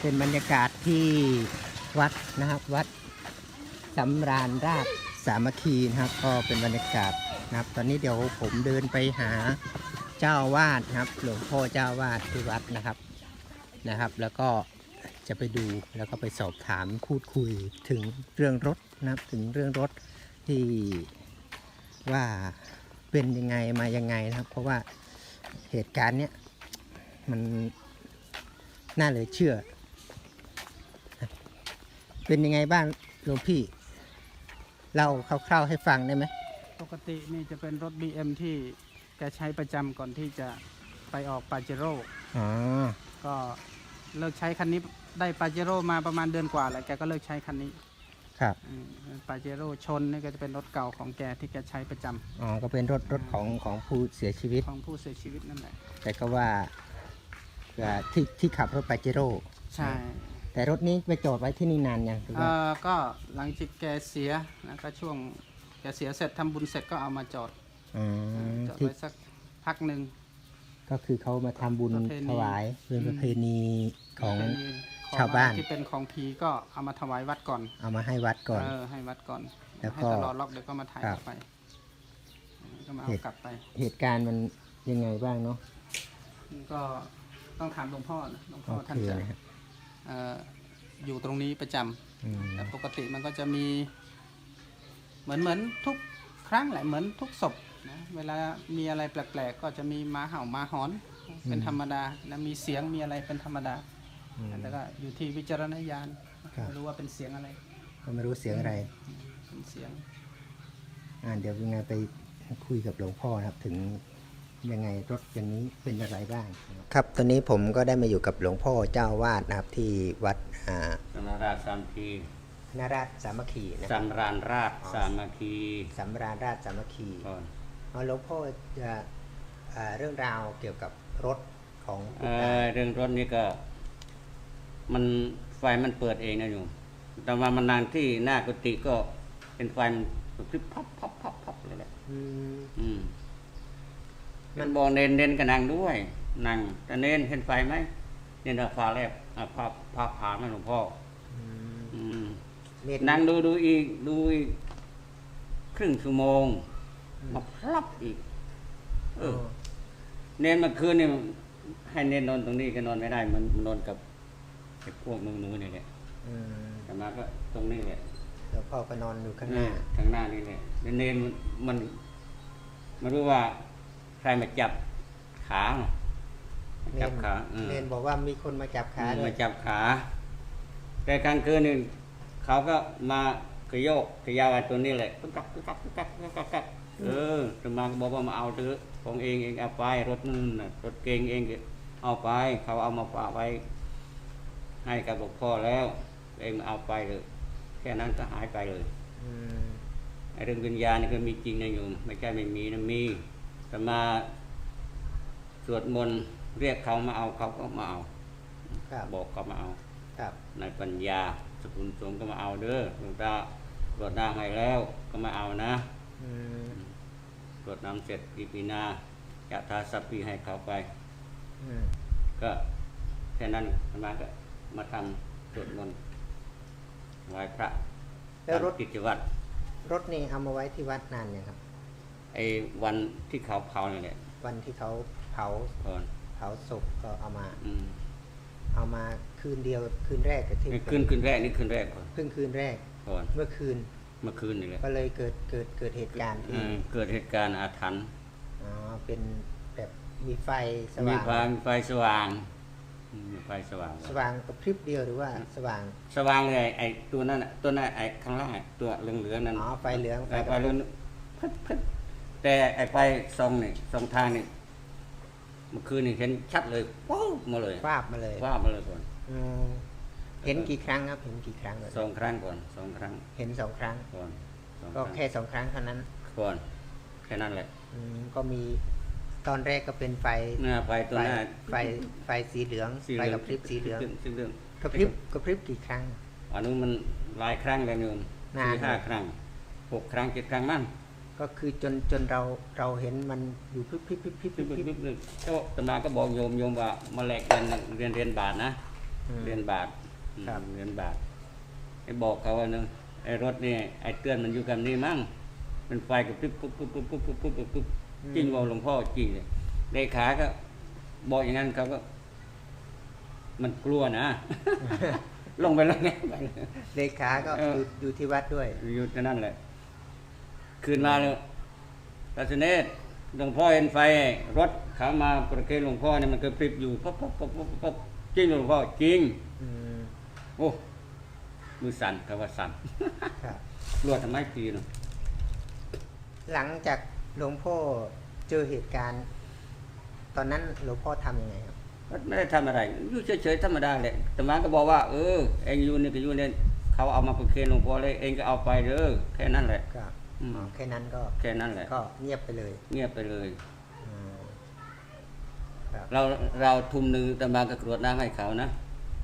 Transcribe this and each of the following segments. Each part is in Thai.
เป็นบรรยากาศที่วัดนะครับวัดสำราญราชสามัคคีนะครับ ก็เป็นบรรยากาศนะครับ ตอนนี้เดี๋ยวผมเดินไปหาเจ้าวาดนะครับ หลวงพ่อเจ้าอาวาดที่วัดนะครับนะครับ แล้วก็จะไปดูแล้วก็ไปสอบถามพูดคุยถึงเรื่องรถนะครับถึงเรื่องรถที่ว่าเป็นยังไงมายังไงนะครับ เพราะว่าเหตุการณ์เนี้ยมันน่าเหลือเชื่อ เป็นยังไงบ้างหลวงพี่เล่าคร่าวๆให้ฟังได้ไหมปกตินี่จะเป็นรถ BM ที่แกใช้ประจำก่อนที่จะไปออกปาเจโร่อ๋อก็เลิกใช้คันนี้ได้ปาเจโร่มาประมาณเดือนกว่าแล้วแกก็เลิกใช้คันนี้ครับปาเจโร่ชนนี่ก็จะเป็นรถเก่าของแกที่แกใช้ประจำอ๋อก็เป็นรถรถของของผู้เสียชีวิต ของผู้เสียชีวิตนั่นแหละแต่ก็ว่าเอ่อที่ที่ขับรถปาเจโร่ ใช่ แต่รถนี้ไปจอดไว้ที่นี่นานยังหรือเอ่ว่าอก็หลังจากแกเสียนะก็ช่วงแกเสียเสร็จทำบุญเสร็จก็เอามาจอดอ๋อจอดที่ไว้สักพักหนึ่ง ก็คือเขามาทำบุญประเพณี ถวายเป็นประเพณีของ เป็นของชาวบ้าน ที่เป็นของผีก็เอามาถวายวัดก่อนเอามาให้วัดก่อน เออให้วัดก่อนแล้วก็ให้ตลอดล็อกเดี๋ยวก็มาถ่ายครับ กลับไปเออก็มาเอาเหตุกลับไป เหตุการณ์มันยังไงบ้างเนาะก็ต้องถามหลวงพ่อนะหลวงพ่อโอท่านเคจะนะครับเอ่ออยู่ตรงนี้ประจำอืมแต่ปกติมันก็จะมีเหมือนเหมือนทุกครั้งแหละเหมือนทุกศพนะเวลามีอะไรแปลกๆ ก็จะมีหมาเห่าหมาหอนเป็นธรรมดานะมีเสียงมีอะไรเป็นธรรมดาอืมแต่ก็อยู่ที่วิจารณญาณครับไม่รู้ว่าเป็นเสียงอะไร ก็ไม่รู้เสียงอะไรเป็นเสียงอ่าเดี๋ยวยังไงไปคุยกับหลวงพ่อนะครับถึง ยังไงรถอย่างนี้เป็นอะไรบ้างครับตอนนี้ผมก็ได้มาอยู่กับหลวงพ่อเจ้าวาดนะครับที่วัดอ่าสำราญสามคีนาราชสามัคคีนะคสรับำราญราชสามัคคีสำราญราชสามัคคีก่อนเอาหลวงพ่อจะอ่าเรื่องราวเกี่ยวกับรถของเอคุณตาอเรื่องรถนี้ก็ มันไฟมันเปิดเองนะโยมแต่ว่ามันนานที่หน้ากุฏิก็เป็นไฟมันพริบพับพับพับพับเลยแหละอืมอื มมันบอกเน้นเน้นกับนางด้วยนางแต่เน้นเห็นไฟไหมเนี่ยนะฟ้าแลบอะภาพภาพผ่านนะหลวงพ่ออืมอืมเน็ตนั่งดูดูอีกดูอีกครึ่งชั่วโมงมาพลับอีก เออ เน้นเมื่อคืนนี่ให้เน้นนอนตรงนี้ก็นอนไม่ได้ มันมันนอนกับไอ้พวกนูนูๆนี่แหละอืมแต่มาก็ตรงนี้แหละหลวงพ่อก็นอนอยู่ข้างหน้าข้างหน้านี่แหละแล้วเน้นมันมันไม่รู้ว่า ใครมาจับขามาเนจับนขาเออเนนบอกว่ามีคนมาจับขาด้วมายจับขา แต่กลางคืนนี่เขาก็มาขยโยกขยาวไอ้ตัวนี้แหละกุ๊กกักกุ๊กกักกุ๊กกักกุ๊กกักกุ๊กกักเออจะมาก็บอกว่ามาเอาเถอะของเองเองเอาไปรถนั่นน่ะรถเก่งเองก็เอาไป เขาเอามาฝากไว้ ให้กับหลวงพ่อแล้ว เองเอาไปเลยแค่นั้นก็หายไปเลยอืมไอ้เรื่องวิญญาณนี่ก็มีจริงนะโยมไม่ใช่ไม่มีนะมี แต่มาสวดมนต์เรียกเขามาเอาเขาก็มาเอาครับบอกเขามาเอาครับนายปัญญาสกุลสงฆ์ก็มาเอาเด้อหลวงตาตรวจน้ำให้แล้วก็มาเอานะอืมตรวจน้ำเสร็จปีปีนาจะทาสัพพีให้เขาไป อืมก็แค่นั้นอาตมาก็มาทำสวดมนต์ไหว้พระแล้วรถทำกิจวัตรรถนี่เอามาไว้ที่วัดนานยังครับ ไอ้วันที่เขาเผาเนี่ยแหละวันที่เขาเผาก่อนเผาศพก็เอามา อืมเอามาคืนเดียวคืนแรกกับที่นี่ขึ้นขึ้นแรกนี่ขึ้นแรกก่อนเพิ่งคืนแรก ก่อนเมื่อคืนเมื่อคืนนี่แหละก็เลยเกิดเกิดเกิดเหตุการณ์ที่เออเกิดเหตุการณ์อาถรรพ์อ๋อเป็นแบบมีไฟสมีว่างไฟมีไฟสว่างอืมมีไฟสว่างสว่างกับพริบเดียวหรือว่าสว่าง สว่างเลยไอ้ตัวนั้นน่ะตัวนั้นไอ้ข้างล่างไอ้ตัวเหลืองๆนั่นอ๋อไฟเหลืองไฟไอ้ไฟเหลืองพึดพึด แต่ไอ้ไฟซองนี่ซองทางนี่เมื่อคืนนี่เห็นชัดเลยว้าวมาเลยฟาบมาเลยว้าวมาเลยก่อนอืมเห็นกี่ครั้งครับ เห็นกี่ครั้งเลยสองครั้งก่อนสองครั้งเห็นสองครั้ง ก่อนสองคก็รั้งแค่สองครั้งเท่านั้นก่อนแค่นั้นแหละอืมก็มีตอนแรกก็เป็นไฟหน้าไฟตัวไฟหน้าไฟไฟสีเหลืองสีไฟเหลืกับพริบสีเหลืองสีเหลืองกระพริบกระพริบกี่ครั้ง อันนู้นมันหลายครั้งเลยโยมนาน สี่ห้าครั้งหกครั้งเจ็ดครั้งมั่ง ก็คือจนจนเราเราเห็นมันอยู่พริบพริบพริบพริบพลิบบปึ๊บพริบปึ๊บปึ๊บก็ตมาก็บอกโยมโยมว่ามาแลกกันเรียนเรียนบาทนะ เรียญบาทครับเรียญบาทไอ้บอกเขาว่านึงไอ้รถนี่ไอ้เตือนมันอยู่กับนี่มั้งมันไฟกับปุ๊บปุ๊บปุ๊บปุ๊บปุ๊บปุ๊บปุ๊บปุ๊บจริงว่าหลวงพ่อจริงเลยเลขาก็ บอกอย่างนั้นเขาก็ มันกลัวนะลงไปแล้วไปเลยเขาก็อยู่ที่วัดด้วยอยู่นั่นแหละ คืนมาเลยตัสเนศหลวงพ่อเห็นไฟ รถเขามาประเคนหลวงพ่อเนี่ยมันก็พริบอยู่ป๊บป๊บป๊บป๊บป๊บจริงหลวงพ่อจริงอืมโอ้มือสั่นเขาว่าสั่นครับ รวดทำไมตีเนาะหลังจากหลวงพ่อเจอเหตุการณ์ ตอนนั้นหลวงพ่อทำยังไงครับ ไม่ได้ทำอะไรอยู่เฉยๆธรรมดาแหละแต่มาก็บอกว่า เออ เองอยู่นี่ก็อยู่เนี่ยเขาเอามาประเคนหลวงพ่อเลย เองก็เอาไปเด้อแค่นั้นแหละก็อืม อ๋อแค่นั้นก็แค่นั้นแหละ ก็เงียบไปเลยเงียบไปเลย อืมครับเราเราทุ่มหนึ่งแต่มาก็กรวดน้ำให้เขานะ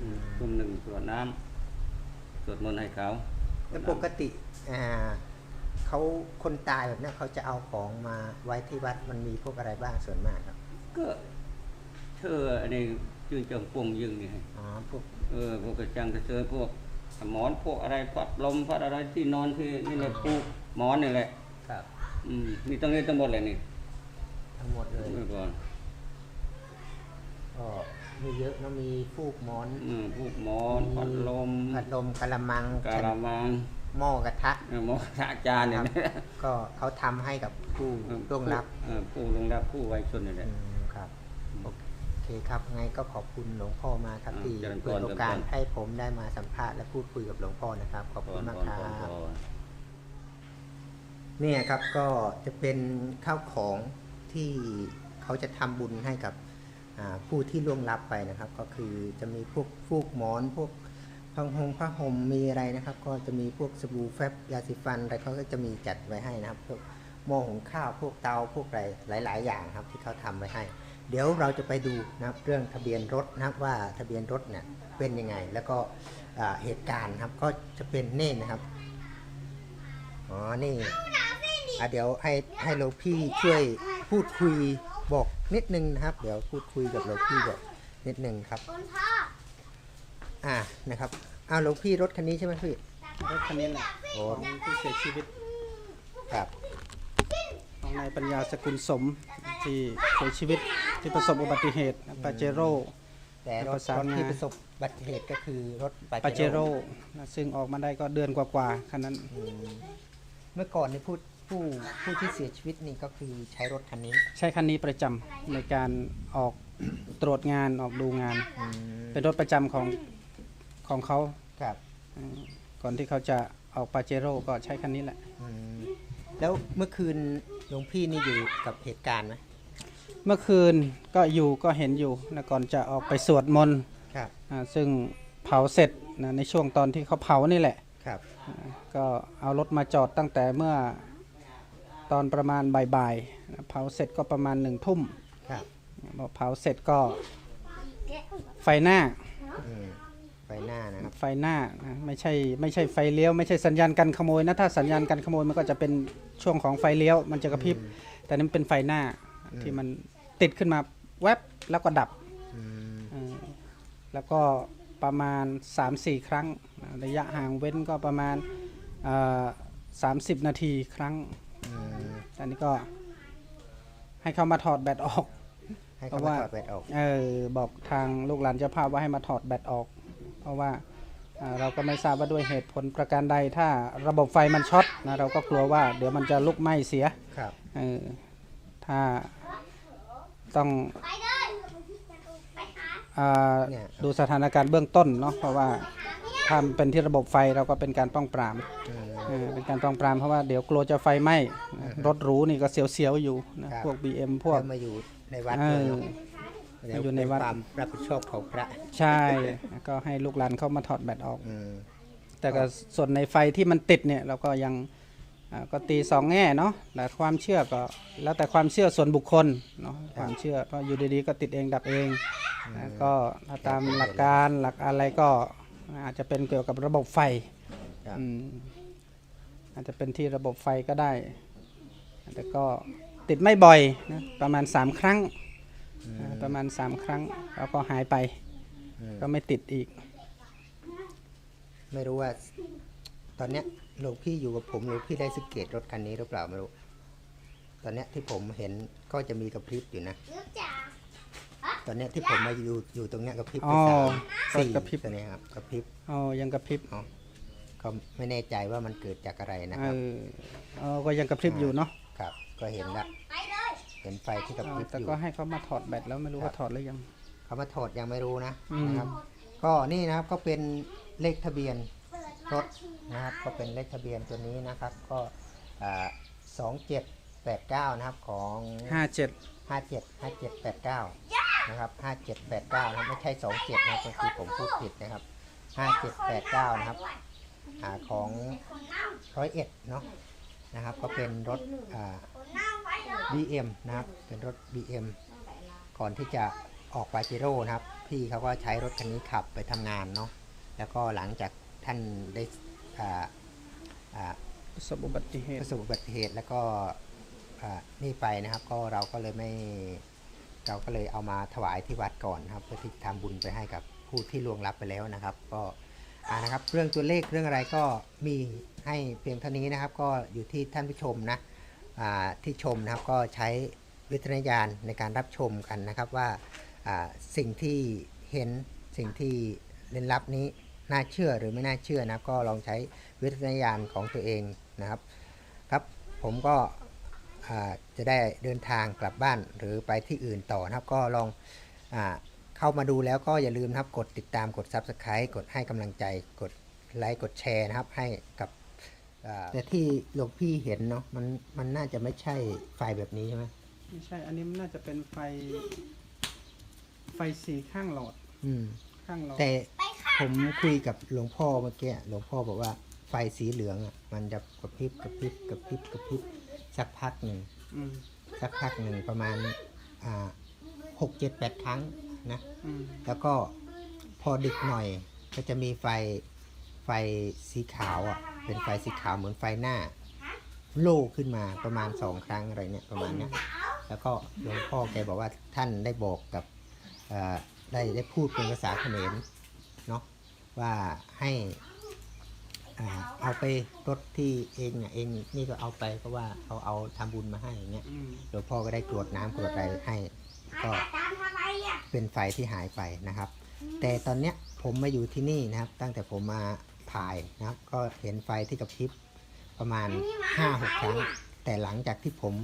อืมทุ่มหนึ่งกรวดน้ำสวดมนต์ให้เขาแล้วปกติอ่าเขาคนตายแบบเนี้ยเขาจะเอาของมาไว้ที่วัดมันมีพวกอะไรบ้างส่วนมากครับก็เธออันนี้ยืนจงปวงยึงนี่ให้อ๋อพวกเออพวกกระจังกระเซยพวก หมอนพวกอะไรพัดลมพัดอะไรที่นอนที่นี่แหละปูหมอนนี่แหละครับอืมนี่ต้องนี้ทั้งหมดเลยนี่ทั้งหมดเลยเมื่อก่อนก็มีเยอะเนอะมีฟูกหมอนอืมพวกหมอนพัดลมพัดลมกะละมังกะละมังหม้อกระทะเออหมอพระอาจารย์เนี่ยครับก็เขาทำให้กับผู้ล่วงลับเออผู้ล่วงรับผู้ไว้ชนนี่แหอืละมครับโอเค ครับไงก็ขอบคุณหลวงพ่อมากครับอ่าที่เจริญพรเปิดโอกาสเจริญพรให้ผมได้มาสัมภาษณ์และพูดคุยกับหลวงพ่อนะครับ ขอบคุณมากครับเนี่ยครับก็จะเป็นข้าวของที่เขาจะทำบุญให้กับอ่าผู้ที่ล่วงลับไปนะครับ ก็คือจะมีพวกฟูกหมอนพวกพังหงผ้าห่มมีอะไรนะครับ ก็จะมีพวกสบู่แฟบยาสีฟันอะไรเขาก็จะมีจัดไว้ให้นะครับพวกหม้อหุงข้าวพวกเตาพวกอะไรหลาย ๆ อย่างครับที่เขาทำไว้ให้ เดี๋ยวเราจะไปดูนะครับเรื่องทะเบียนรถนะครับว่าทะเบียนรถเนี่ยเป็นยังไง แล้วก็อ่าเหตุการณ์ครับก็จะเป็นเน่นนะครับอ๋อนี่อะเดี๋ยวให้ให้หลวงพี่ช่วยพูดคุยบอกนิดนึงนะครับ เดี๋ยวพูดคุยกับหลวงพี่บอกนิดนึงครับอ่านะครับอ้าวหลวงพี่รถคันนี้ใช่ไหมพี่รถคันนี้แหละโอ้ของผู้เสียชีวิตครับของนายปัญญาสกุลสมที่เสียชีวิต ที่ประสบอุบัติเหตุปาเจโร่ แต่รถประสานรถที่งา ประสบอุบัติเหตุก็คือรถปาเจโร่นะซึ่งออกมาได้ก็เดือนกว่าๆคันนั้นอืมเมื่อก่อนนี่ผู้ผู้ผู้ที่เสียชีวิตนี่ก็คือใช้รถคันนี้ใช้คันนี้ประจำในการออก ตรวจงานออกดูงาน อืมเป็นรถประจำของของเขาครับอืมก่อนที่เขาจะออกปาเจโร่ก็ใช้คันนี้แหละ อืมแล้วเมื่อคืนหลวงพี่นี่อยู่กับเหตุการณ์ไหม เมื่อคืนก็อยู่ก็เห็นอยู่นะก่อนจะออกไปสวดมนต์ครับอ่าซึ่งเผาเสร็จนะในช่วงตอนที่เขาเผานี่แหละ ครับอ่าก็เอารถมาจอดตั้งแต่เมื่อตอนประมาณบ่ายๆนะเผาเสร็จก็ประมาณหนึ่งทุ่มครับพอเผาเสร็จก็ไฟหน้าอืมไฟหน้านะครับไฟหน้านะไม่ใช่ไม่ใช่ไฟเลี้ยวไม่ใช่สัญญาณกันขโมยนะถ้าสัญญาณกันขโมยมันก็จะเป็นช่วงของไฟเลี้ยว มันจะกระพริบแต่นี่มันเป็นไฟหน้า ที่มันติดขึ้นมาแวบแล้วก็ดับอืมเออแล้วก็ประมาณ 3-4 ครั้งนะระยะห่างเว้นก็ประมาณเอ่อ30นาทีครั้งอืมอันนี้ก็ให้เขามาถอดแบตออกให้เพเขาราะมาว่าถอดแบตออก เออ บอกทางลูกหลานเจ้าภาพว่าให้มาถอดแบตออก เพราะว่าอ่าเราก็ไม่ทราบว่าด้วยเหตุผลประการใด ถ้าระบบไฟมันช็อตนะเราก็กลัวว่าเดี๋ยวมันจะลุกไหม้เสีย ครับ เออ ถ้าต้องอ่าเนี่ยดูสถานการณ์เบื้องต้นเนาะเพราะว่าถ้ามันเป็นที่ระบบไฟเราก็เป็นการป้องปรามอืมเออเป็นการป้องปรามเพราะว่าเดี๋ยวกลัวจะไฟไหม้นะรถหรูนี่ก็เสียวๆอยู่นะครับพวก BM พวกแล้วมาอยู่ในวัดเอด้วยอเนอะเดี๋วมาอยู่ในวัดเป็ความรับผิดชอบของพระใช่ก็ให้ลูกหลานเข้ามาถอดแบตออกอืมแต่ก็ส่วนในไฟที่มันติดเนี่ยเราก็ยังอ่า ก็ตีสองแง่เนาะแต่ความเชื่อก็แล้วแต่ความเชื่อส่วนบุคคลเนาะความเชื่อเพราะอยู่ดีๆก็ติดเองดับเองนะก็ถ้าตามหลักการหลักอะไรก็อาจจะเป็นเกี่ยวกับระบบไฟครับอืมอาจจะเป็นที่ระบบไฟก็ได้ แต่ก็ติดไม่บ่อยนะประมาณ 3 ครั้งอ่าประมาณ 3 ครั้งแล้วก็หายไปอืมก็ไม่ติดอีก ไม่รู้ว่า ตอนเนี้ยหลวงพี่อยู่กับผมหลวงพี่ได้สังเกตรถคันนี้หรือเปล่าไม่รู้ ตอนเนี้ยที่ผมเห็นก็จะมีกระพริบอยู่นะ ตอนเนี้ยที่ผมมาอยู่อยู่ตรงเนี้ยกระพริบไปอ๋อสามก็สี่กระพริบ ตัวเนี้ยครับกระพริบอ๋อยังกระพริบก็ไม่แน่ใจว่ามันเกิดจากอะไรนะเอครับออ๋อก็ยังกระพริบอยู่เนาะครับ ก็เห็นละเห็นไฟที่กระพริบแต่อยู่ ก็ให้เขามาถอดแบตแล้วไม่รู้ว่าถอดหรือยังเขามาถอดยังไม่รู้นะอืม นะครับ ก็นี่นะครับก็เป็นเลขทะเบียนรถ นะครับ ก็เป็นเลขทะเบียนตัวนี้นะครับ ก็สองเจ็ดแปดเก้านะครับของห้าเจ็ดห้าเจ็ดห้าเจ็ดแปดเก้านะครับห้าเจ็ดแปดเก้านะครับไม่ใช่สองเจ็ดนะครับบางทีผมพูดผิดนะครับห้าเจ็ดแปดเก้านะครับอ่าของร้อยเอ็ดเนาะนะครับ ก็เป็นรถอ่า BM นะครับ เป็นรถ BM ก่อนที่จะออกไปจิโร่นะครับ พี่เขาก็ใช้รถคันนี้ขับไปทำงานเนาะแล้วก็หลังจากท่านได้อ่าอ่า ประสบอุบัติเหตุระสบอุบัติเหตุแล้วก็นี่ไปนะครับ ก็เราก็เลยไม่เราก็เลยเอามาถวายที่วัดก่อนนะครับ เพื่อที่ทำบุญไปให้กับผู้ที่ล่วงลับไปแล้วนะครับ ก็อ่านะครับ เรื่องตัวเลขเรื่องอะไรก็มีให้เพียงเท่านี้นะครับ ก็อยู่ที่ท่านผู้ชมนะที่ชมนะครับก็ใช้วิจารณญาณในการรับชมกันนะครับว่าอ่าสิ่งที่เห็นสิ่งที่เล่นลับนี้ น่าเชื่อหรือไม่น่าเชื่อนะครับก็ลองใช้วิจารณญาณของตัวเองนะครับครับผมก็อ่าจะได้เดินทางกลับบ้านหรือไปที่อื่นต่อนะครับ ก็ลองอาเข้ามาดูแล้วก็อย่าลืมนะครับกดติดตามกด Subscribe กดให้กำลังใจกดไลค์กดแชร์นะครับให้กับอ่าแต่ที่หลวงพี่เห็นเนาะมันมันน่าจะไม่ใช่ไฟแบบนี้ใช่ไหมไม่ใช่ อันนี้มันน่าจะเป็นไฟ ไฟสีข้างหลอด อืม ข้างหลอด แต่ ผมคุยกับหลวงพ่อเมื่อกี้หลวงพ่อบอกว่าไฟสีเหลืองอะมันจะกระพริบกระพริบกระพริบกระพริบสักพักหนึ่งอืมสักพักหนึ่งประมาณอ่าหกเจ็ดแปดครั้งนะ อืมแล้วก็พอดึกหน่อยก็จะมีไฟไฟสีขาวอะ เป็นไฟสีขาวเหมือนไฟหน้า โล่ขึ้นมาประมาณสองครั้งอะไรเนี่ยประมาณเนี้ยแล้วก็หลวงพ่อแกบอกว่าท่านได้บอกกับเอ่อได้ได้พูดเป็นภาษาเขมร เนาะว่าให้อ่าเอาไปรถที่เองเนี่ยเองนี่ก็เอาไปเพราะว่าเขาเอาทำบุญมาให้อย่างเงี้ยอืมหลวงพ่อก็ได้กรวดน้ำกรวดอะไรให้ก็เป็นไฟที่หายไปนะครับ แต่ตอนเนี้ยผมมาอยู่ที่นี่นะครับ ตั้งแต่ผมมาถ่ายนะครับ ก็เห็นไฟที่กระพริบประมาณ5้าหกครั้งแต่หลังจากที่ผม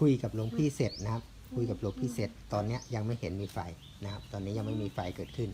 คุยกับหลวงพี่เสร็จนะครับ คุยกับหลวงพี่เสร็จ ตอนเนี้ยยังไม่เห็นมีไฟนะครับ ตอนนี้ยังไม่มีไฟเกิดขึ้น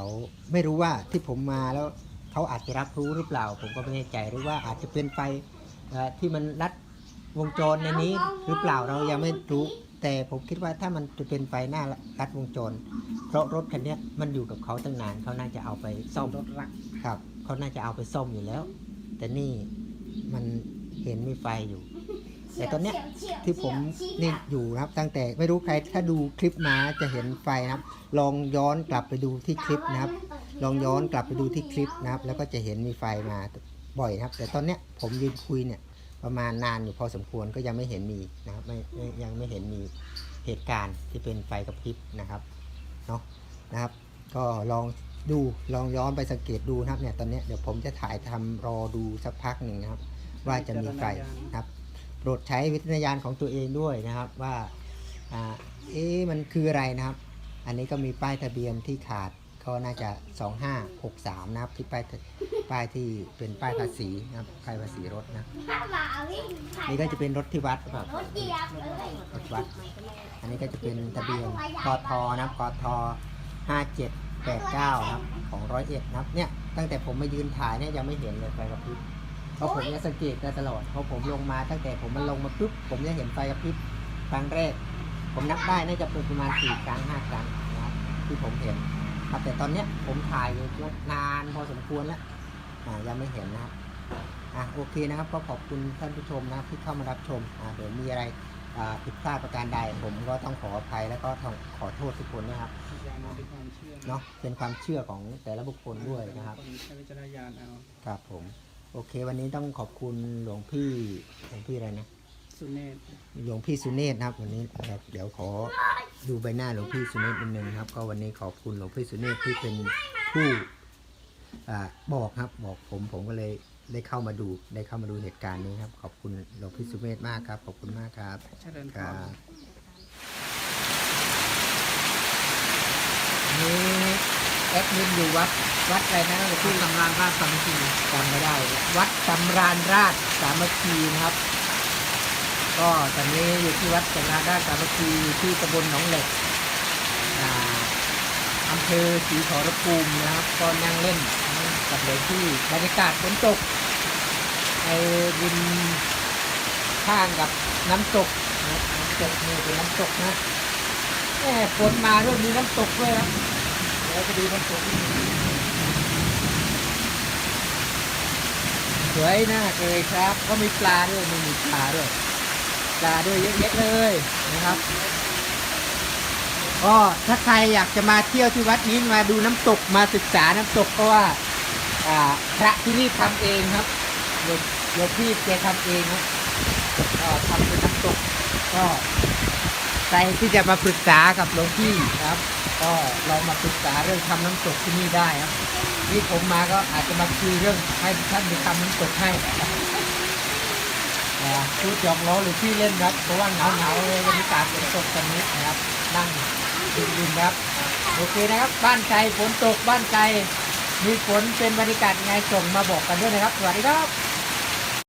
เขาไม่รู้ว่าที่ผมมาแล้วเขาอาจจะรับรู้หรือเปล่า ผมก็ไม่แน่ใจหรือว่าอาจจะเป็นไฟที่มันรัดวงจรในนี้หรือเปล่าเรายังไม่รู้ แต่ผมคิดว่าถ้ามันจะเป็นไฟหน้ารัดวงจร เพราะรถคันนี้มันอยู่กับเขาตั้งนานเขาน่าจะเอาไปซ่อมรถรักครับเขาน่าจะเอาไปซ่อมอยู่แล้ว แต่นี่มันเห็นมีไฟอยู่ แต่ตอนเนี้ยที่ผมนี่อยู่นะครับตั้งแต่ไม่รู้ใครถ้าดูคลิปมาจะเห็นไฟนะครับ ลองย้อนกลับไปดูที่คลิปนะครับ ลองย้อนกลับไปดูที่คลิปนะครับ แล้วก็จะเห็นมีไฟมาบ่อยนะครับ แต่ตอนเนี้ยผมยืนคุยเนี่ยประมาณนานอยู่พอสมควรก็ยังไม่เห็นมีนะครับไม่ไม่ยังไม่เห็นมีเหตุการณ์ที่เป็นไฟกระพริบนะครับเนาะนะครับ ก็ลองดูลองย้อนไปสังเกตดูนะครับเนี่ยตอนเนี้ยเดี๋ยวผมจะถ่ายทำรอดูสักพักหนึ่งนะครับ ว่าจะมีไฟนะครับ โปรดใช้วิจารณญาณของตัวเองด้วยนะครับว่าอ่าเอ๊ะมันคืออะไรนะครับ อันนี้ก็มีป้ายทะเบียนที่ขาดก็น่าจะ 2563 นะครับที่ป้ายทะป้ายที่เป็นป้ายภาษีนะครับป้ายภาษีรถนะนี่ก็จะเป็นรถที่วัดครับรถเหยียบเลยรถวัด อันนี้ก็จะเป็นทะเบียนกทนะครับกท5789 นะครับของร้อยเอ็ดนะครับเนี่ยตั้งแต่ผมมายืนถ่ายเนี่ยยังไม่เห็นเลยไฟกระพริบ เพราะผมเนี่ยสังเกตได้ตลอดเพราะผมลงมาตั้งแต่ผมมันลงมาปุ๊บผมจะเห็นไฟกระพริบครั้งแรก ผมนับได้น่าจะเป็นประมาณสี่ครั้งห้าครั้งนะครับที่ผมเห็นครับแต่ตอนเนี้ยผมถ่ายอยู่นานพอสมควรแล้วอ่ายังไม่เห็นนะครับอะโอเคนะครับก็ขอบคุณท่านผู้ชมนะครับที่เข้ามารับชมอ่าเดี๋ยวมีอะไรอ่าผิดพลาดประการใด ผมก็ต้องขออภัยแล้วก็ต้องขอโทษทุกคนนะครับยามาด้วยความเชื่อเนาะเป็นความเชื่อของแต่ละบุคคลด้วยนะครับนใช้วิจารณญาณเอา ครับผม โอเค วันนี้ต้องขอบคุณหลวงพี่หลวงพี่อะไรนะ สุเนศหลวงพี่สุเนศนะครับ วันนี้ครับเดี๋ยวขอดูใบหน้าหลวงพี่สุเนศนิดนึงครับ ก็วันนี้ขอบคุณหลวงพี่สุเนศที่เป็นผู้อ่าบอกครับ บอกผมผมก็เลยได้เข้ามาดูได้เข้ามาดูเหตุการณ์นี้ครับ ขอบคุณหลวงพี่สุเนศมากครับ ขอบคุณมากครับเจริญพครัรบนี่ แอดมินอยู่วัด วัดอะไรนะหลวงที่อสำราญราชสามัคคีจำไม่ได้ วัดสำราญราชสามัคคีนะครับ ก็ตอนนี้อยู่ที่วัดสำราญราชสามัคคีอยู่ที่ตำบลหนองเหล็กอ่าอำเภอศรีขอรภูมินะครับ ก็นั่งเล่นกับหลวงพี่บรรยากาศฝนตกในริมข้างกับน้ำตกน้ำตกนี่เป็นน้ำตกนะแหมฝนมาด้วยมีน้ำตกด้วยนะ เดี๋ยวไปดูน้ำตกนิดนึงสวยนะเลยครับ ก็มีปลาด้วยมีมีปลาด้วยปลาด้วยเยอะแยะเลยนะครับก็ถ้าใครอยากจะมาเที่ยวที่วัดนี้มาดูน้ำตกมาศึกษาน้ำตกเพราะว่าพระที่นี่ทำเองครับโยมโยมพี่แกทำเองครับก็ทำเป็นน้ำตกก็ใครที่จะมาปรึกษากับหลวงพี่ครับ ก็ลองมาปรึกษาเรื่องทำน้ำตกที่นี่ได้ครับนี่ผมมาก็อาจจะมาคุยเรื่องให้ท่านไปทำน้ำตกให้นะพูดยอกล้อหรือพี่เล่นครับเพราะว่าเหงาเหงาเลยบรรยากาศฝนตกกันนิดนะครับนั่งดินๆครับโอเคนะครับ บ้านไกลฝนตกบ้านไกลมีฝนเป็นบรรยากาศไงส่งมาบอกกันด้วยนะครับ สวัสดีครับ